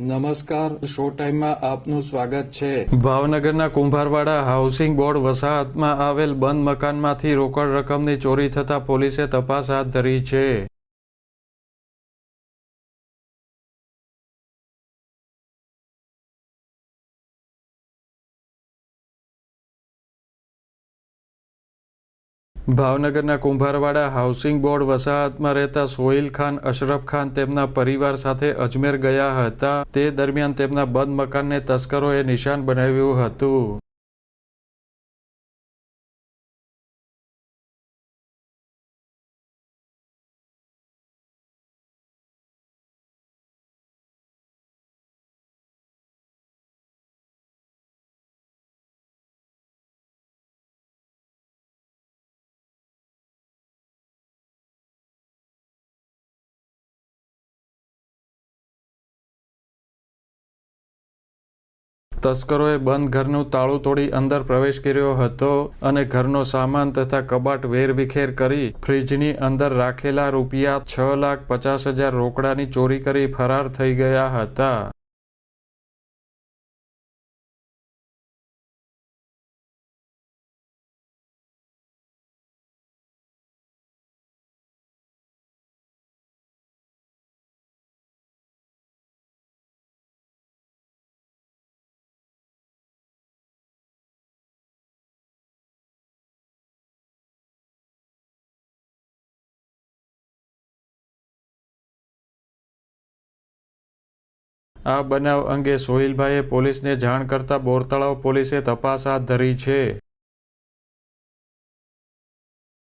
નમસ્કાર શો ટાઈમમાં આપનું સ્વાગત છે. ભાવનગરના કુંભારવાડા હાઉસિંગ બોર્ડ વસાહતમાં આવેલ બંધ મકાનમાંથી રોકડ રકમની ચોરી થતા પોલીસે તપાસ હાથ ધરી છે. ભાવનગરના કુંભારવાડા હાઉસિંગ બોર્ડ વસાહતમાં રહેતા સોહિલ ખાન, અશરફ ખાન તેમના પરિવાર સાથે અજમેર ગયા હતા. તે દરમિયાન તેમના બંધ મકાનને તસ્કરોએ નિશાન બનાવ્યું હતું. તસ્કરોએ બંધ ઘરનું તાળું તોડી અંદર પ્રવેશ કર્યો હતો અને ઘરનો સામાન તથા કબાટ વેરવિખેર કરી ફ્રિજની અંદર રાખેલા રૂપિયા છ લાખ પચાસ હજાર રોકડાની ચોરી કરી ફરાર થઈ ગયા હતા. આ બનાવ અંગે સોહિલભાઈએ પોલીસને જાણ કરતા બોરતળાવ પોલીસે તપાસ હાથ ધરી છે.